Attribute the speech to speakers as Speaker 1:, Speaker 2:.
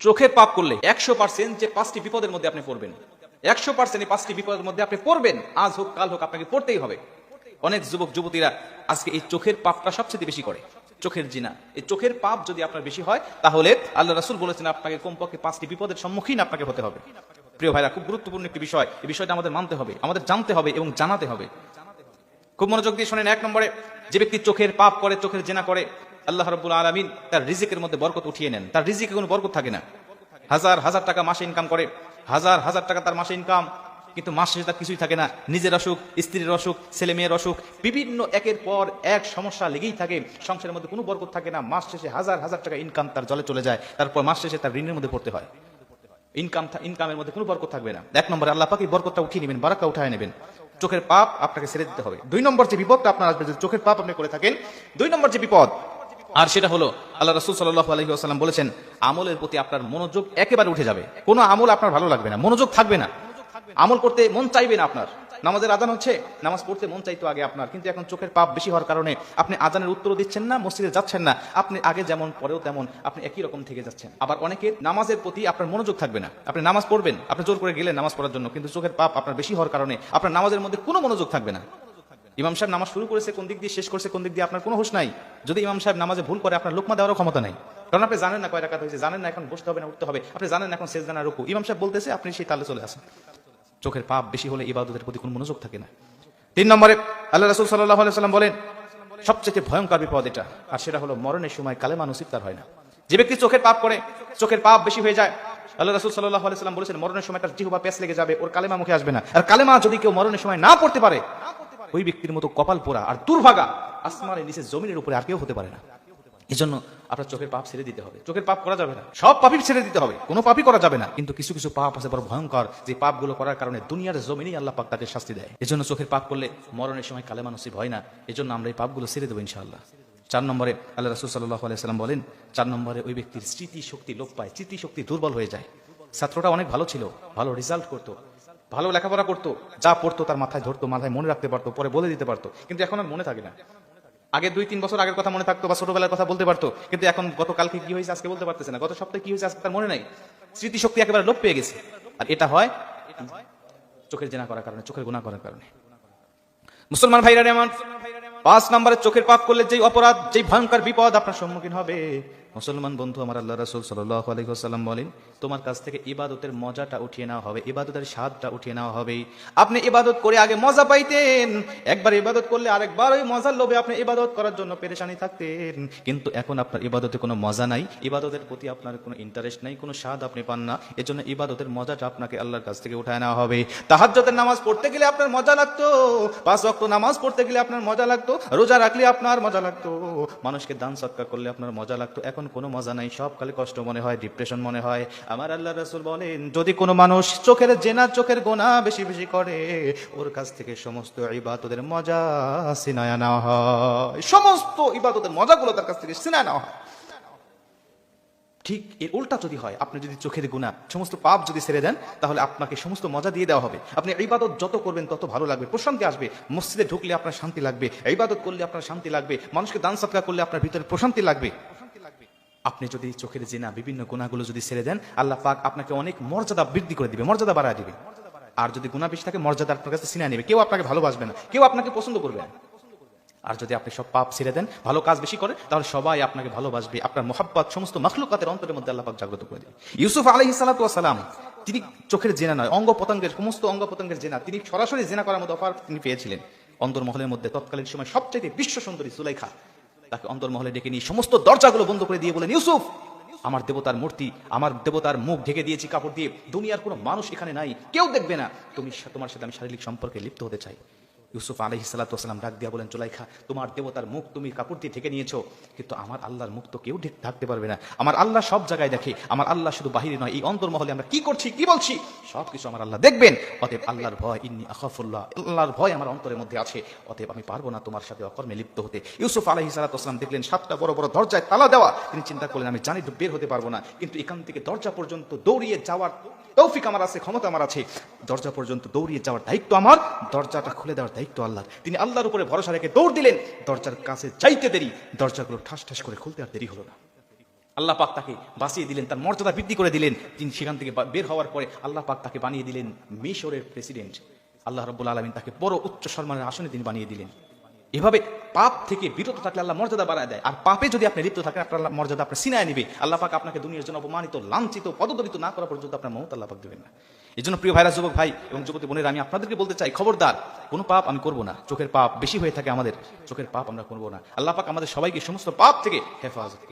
Speaker 1: চোখের পাপ করলে একশো পার্সেন্ট যে পাঁচটি বিপদের মধ্যে আপনি পড়বেন। একশো পার্সেন্ট এই পাঁচটি বিপদের মধ্যে আপনি পড়বেন। আজ হোক, কাল হোক, আপনাকে পড়তেই হবে। অনেক যুবক, যুবতীরা আজকে এই চোখের পাপটা সবচেয়ে বেশি করে। চোখের জিনা। এই চোখের পাপ যদি আপনার বেশি হয়, তাহলে আল্লাহ রাসুল বলেছেন, আপনাকে কমপক্ষে পাঁচটি বিপদের সম্মুখীন আপনাকে হতে হবে। প্রিয় ভাইরা, খুব গুরুত্বপূর্ণ একটি বিষয়। এই বিষয়টা আমাদের মানতে হবে, আমাদের জানতে হবে এবং জানাতে হবে। খুব মনোযোগ দিয়ে শোনেন, এক নম্বরে, যে ব্যক্তি চোখের পাপ করে, চোখের জেনা করে আল্লাহ রব্বুল আলমিন তার রিজিকের মধ্যে বরকত উঠিয়ে নেন। তার রিজিকে কোনো বরকত থাকে না। হাজার হাজার টাকা মাসে ইনকাম করে। হাজার হাজার টাকা তার মাসে ইনকাম কিন্তু মাস শেষে তার কিছুই থাকে না। নিজের অসুখ, স্ত্রীর অসুখ ছেলে মেয়ের অসুখ, বিভিন্ন একের পর এক সমস্যা লেগেই থাকে। সংসারের মধ্যে কোনো বরকত থাকে না। মাস শেষে হাজার হাজার টাকা ইনকাম তার জলে চলে যায়। তারপর মাস শেষে তার ঋণের মধ্যে পড়তে হয়। ইনকাম ইনকামের মধ্যে কোনো বরকত থাকবে না। এক নম্বরে আল্লাহ পাকি বরকতটা উঠিয়ে নেবেন, বারাকা উঠায় নেবেন। চোখের পাপ আপনাকে ছেড়ে দিতে হবে। দুই নম্বর যে বিপদটা আপনার আসবে, যদি চোখের পাপ আপনি করে থাকেন, দুই নম্বর যে বিপদ আর সেটা হলো, আল্লাহ রসুল সাল্লাহ বলেছেন, আমলের প্রতি আপনার মনোযোগ একেবারে উঠে যাবে। কোনো আমল আপনার ভালো লাগবে না, মনোযোগ থাকবে না। আমল করতে মন চাইবে না আপনার। নামাজের আজান হচ্ছে, নামাজ পড়তে মন চাইতো আগে আপনার, কিন্তু এখন চোখের পাপ বেশি হওয়ার কারণে আপনি আজানের উত্তর দিচ্ছেন না, মসজিদে যাচ্ছেন না। আপনি আগে যেমন, পরেও তেমন, আপনি একই রকম থেকে যাচ্ছেন। আবার অনেকের নামাজের প্রতি আপনার মনোযোগ থাকবে না। আপনি নামাজ পড়বেন, আপনি জোর করে গেলেন নামাজ পড়ার জন্য, কিন্তু চোখের পাপ আপনার বেশি হওয়ার কারণে আপনার নামাজের মধ্যে কোনো মনোযোগ থাকবে না। ইমাম সাহেব নামাজ শুরু করেছে, কোন দিক দিয়ে শেষ করছে, কোন দিক দিয়ে আপনার কোনো হোশ নাই। যদি ইমাম সাহেব নামাজে ভুল করে, আপনার লোকমা দেওয়ারও ক্ষমতা নাই। কারণ আপনি জানেন না কয় রাকাত হয়েছে, জানেন না এখন বসতে হবে না, উঠতে হবে। আপনি জানেন না এখন শেষ জানা রুকু। ইমাম সাহেব বলতেছে, আপনি সেই তালে চলে আসেন। চোখের পাপ বেশি হলে ইবাদতের প্রতি কোনো মনোযোগ থাকে না। তিন নম্বরে, আল্লাহ রাসুল সাল্লাহ সাল্লাম বলেন, সবচেয়ে ভয়ঙ্কর বিপদ এটা, আর সেটা হলো মরণের সময় কালেমা মানুষ তার হয় না। যে ব্যক্তি চোখের পাপ করে, চোখের পাপ বেশি হয়ে যায়, আল্লাহ রাসুল সাল্লাহ সাল্লাম বলেছেন, মরণের সময় তার জিহুবা পেস লেগে যাবে, ওর কালেমা মুখে আসবে না। আর কালেমা যদি কেউ মরণের সময় না পড়তে পারে ওই ব্যক্তির মতো কপাল পোড়া আর দুর্ভাগা। আসমানের নিচে জমিনের উপরে আর কেউ হতে পারে না। এই জন্য আপনার চোখের পাপ ছেড়ে দিতে হবে। চোখের পাপ করা যাবে না। সব পাপই ছেড়ে দিতে হবে। কোনো পাপই করা যাবে না। কিন্তু কিছু কিছু পাপ আছে বড় ভয়ঙ্কর। যে পাপগুলো করার কারণে দুনিয়ার জমিনেই আল্লাহ পাক তাকে শাস্তি দেয়। এই জন্য চোখের পাপ করলে মরণের সময় কালে মানুষই ভয় না। এই জন্য আমরা এই পাপগুলো ছেড়ে দেবো ইনশাআল্লাহ। চার নম্বরে আল্লাহ রসুল সাল্লাহ আলাইসাল্লাম বলেন, চার নম্বরে ওই ব্যক্তির স্মৃতি শক্তি লোপ পায় স্মৃতি শক্তি দুর্বল হয়ে যায়। ছাত্রটা অনেক ভালো ছিল, ভালো রেজাল্ট করতো। ভালো লেখাপড়া করতো, যা পড়তো তার মাথায় ধরতো, মাথায় মনে রাখতে পারতো, পরে বলে দিতে পারতো। কিন্তু এখন আর মনে থাকে না। আগে দুই, তিন বছর আগের কথা মনে থাকতো বা ছোটবেলার কথা বলতে পারতো, কিন্তু এখন গতকালকে কি হয়েছে আজকে বলতে পারতেছে না। গত সপ্তাহে কি হয়েছে আজকে তার মনে নাই। স্মৃতিশক্তি একেবারে লোপ পেয়ে গেছে। আর এটা হয় চোখের জেনা করার কারণে, চোখের গুণা করার কারণে। মুসলমান ভাইরা আমার পাঁচ নম্বরে চোখের পাপ করলে যেই অপরাধ, যেই ভয়ঙ্কর বিপদ আপনার সম্মুখীন হবে। মুসলমান বন্ধু, আমার আল্লাহ রাসুল সাল্লাহ বলেন, তোমার কাছ থেকে ইবাদতের মজাটা উঠিয়ে নেওয়া হবে, ইবাদতের স্বাদটা উঠিয়ে নেওয়া হবে। আপনি ইবাদত করে আগে মজা পাইতেন, একবার ইবাদত করলে আরেকবার ওই মজার লোভে আপনি ইবাদত করার জন্য পেরেশানি থাকতেন। কিন্তু এখন আপনার ইবাদতে কোনো মজা নাই, ইবাদতের প্রতি আপনার কোনো ইন্টারেস্ট নাই, কোনো স্বাদ আপনি পান না, এজন্য ইবাদতের মজাটা আপনাকে আল্লাহর কাছ থেকে উঠায় নেওয়া হবে। তাহাজ্জতের নামাজ পড়তে গেলে আপনার মজা লাগতো, পাঁচ ওয়াক্ত নামাজ পড়তে গেলে আপনার মজা লাগতো রোজা রাখলে আপনার মজা লাগতো। মানুষকে দান সৎকার করলে আপনার মজা লাগতো। এখন কোনো মজা নাই সবকালে কষ্ট মনে হয় ডিপ্রেশন মনে হয়। আমার আল্লাহ রাসুল বলেন, যদি কোনো মানুষ চোখের জেনা, চোখের গোনা বেশি বেশি করে, ওর কাছ থেকে সমস্ত ইবাদতের মজা সিনায়া নেওয়া হয়। সমস্ত ইবাদতের মজাগুলো তার কাছ থেকে সিনায়া নেওয়া হয়। ঠিক এর উল্টা যদি হয়, আপনি যদি চোখের গুণা সমস্ত পাপ যদি ছেড়ে দেন, তাহলে আপনাকে সমস্ত মজা দিয়ে দেওয়া হবে। আপনি ইবাদত যত করবেন, তত ভালো লাগবে, প্রশান্তি আসবে, মসজিদে ঢুকলে আপনার শান্তি লাগবে, ইবাদত করলে আপনার শান্তি লাগবে, মানুষকে দান সৎকার করলে আপনার ভিতরে প্রশান্তি লাগবে। আপনি যদি চোখের জেনা, বিভিন্ন গুণাগুলো যদি ছেড়ে দেন, আল্লাহ পাক আপনাকে অনেক মর্যাদা বৃদ্ধি করে দিবে, মর্যাদা বাড়ায় দিবে। আর যদি গুণা বেশি থাকে, মর্যাদা আপনার কাছে সিনা নেবে। কেউ আপনাকে ভালোবাসবে না, কেউ আপনাকে পছন্দ করবে না। আর যদি আপনি সব পাপ ছেড়ে দেন, ভালো কাজ বেশি করে, তাহলে সবাই আপনাকে ভালোবাসবে। আপনার মোহাব্বত, সমস্ত মখলুকাতের অন্তরের মধ্যে আল্লাহ জাগ্রত করে দেবে ইউসুফ আলহি সালাম, তিনি চোখের জেনা নয় অঙ্গ পতঙ্গের সমস্ত অঙ্গ পতঙ্গের জেনা, তিনি সরাসরি জেনা করার মতো অফার তিনি পেয়েছিলেন। অন্তর্মহলের মধ্যে তৎকালীন সময় সবচাইতে বিশ্ব সুন্দরী সুলাইখা, তাকে অন্তর্মহলে ডেকে নিয়ে সমস্ত দরজাগুলো বন্ধ করে দিয়ে বলেন, ইউসুফ, আমার দেবতার মূর্তি, আমার দেবতার মুখ ঢেকে দিয়েছি কাপড় দিয়ে, দুনিয়ার কোনো মানুষ এখানে নাই, কেউ দেখবে না। তুমি তোমার সাথে আমি শারীরিক সম্পর্কে লিপ্ত হতে চাই। ইউসুফ আলহি সাল্লাম ডাক দিয়া বলেন চোলাইখা তোমার দেবতার মুখ তুমি কাপড় দিয়ে ঢেকে নিয়েছো, কিন্তু আমার আল্লাহর মুখ তো কেউ ঢেক- ঢাকতে পারবে না। আমার আল্লাহ সব জায়গায় দেখে, আমার আল্লাহ শুধু বাহিরে নয়, এই অন্তর্মহলে আমরা কি করছি, কি বলছি? সব কিছু আমার আল্লাহ দেখবেন। অতএব আল্লাহর ভয়, ইন্নি আখাফুল্লাহ, আল্লাহর ভয় আমার অন্তরের মধ্যে আছে। অতএব আমি পারব না তোমার সাথে অকর্মে লিপ্ত হতে। ইউসুফ আলহি সাল্লাম দেখলেন, সাতটা বড় বড় দরজায় তালা দেওয়া। তিনি চিন্তা করলেন, আমি জানি বের হতে পারব না, কিন্তু এখান থেকে দরজা পর্যন্ত দৌড়িয়ে যাওয়ার তৌফিক আমার আছে, ক্ষমতা আমার আছে। দরজা পর্যন্ত দৌড়িয়ে যাওয়ার দায়িত্ব আমার। দরজাটা খুলে দেওয়ার দায়িত্ব আল্লাহর। তিনি আল্লাহর উপরে ভরসা রেখে দৌড় দিলেন। দরজার কাছে চাইতে দেরি। দরজাগুলো ঠাস ঠাস করে খুলতে আর দেরি হলো না। আল্লাহ পাক তাকে বাঁচিয়ে দিলেন, তার মর্যাদা বৃদ্ধি করে দিলেন। তিনি সেখান থেকে বের হওয়ার পরে আল্লাহ পাক তাকে বানিয়ে দিলেন মিশরের প্রেসিডেন্ট। আল্লাহ রব্বুল আলমিন তাকে বড় উচ্চ সম্মানের আসনে তিনি বানিয়ে দিলেন। এভাবে পাপ থেকে বিরত থাকলে আল্লাহ মর্যাদা বাড়ায় দেয়। আর পাপে যদি আপনি লিপ্ত থাকেন, আপনার আল্লাহ মর্যাদা আপনার সিনায় নিবে। আল্লাহ পাক আপনাকে দুনিয়ার জন্য অপমানিত, লাঞ্ছিত, পদদলিত না করা পর্যন্ত আপনার মহত আল্লাহ পাক দেবেন না। এই জন্য প্রিয় ভাইরা, যুবক ভাই এবং যুবতী বোনের, আমি আপনাদেরকে বলতে চাই, খবরদার, কোনো পাপ আমি করব না। চোখের পাপ বেশি হয়ে থাকে আমাদের, চোখের পাপ আমরা করব না। আল্লাহ পাক আমাদের সবাইকে সমস্ত পাপ থেকে হেফাজত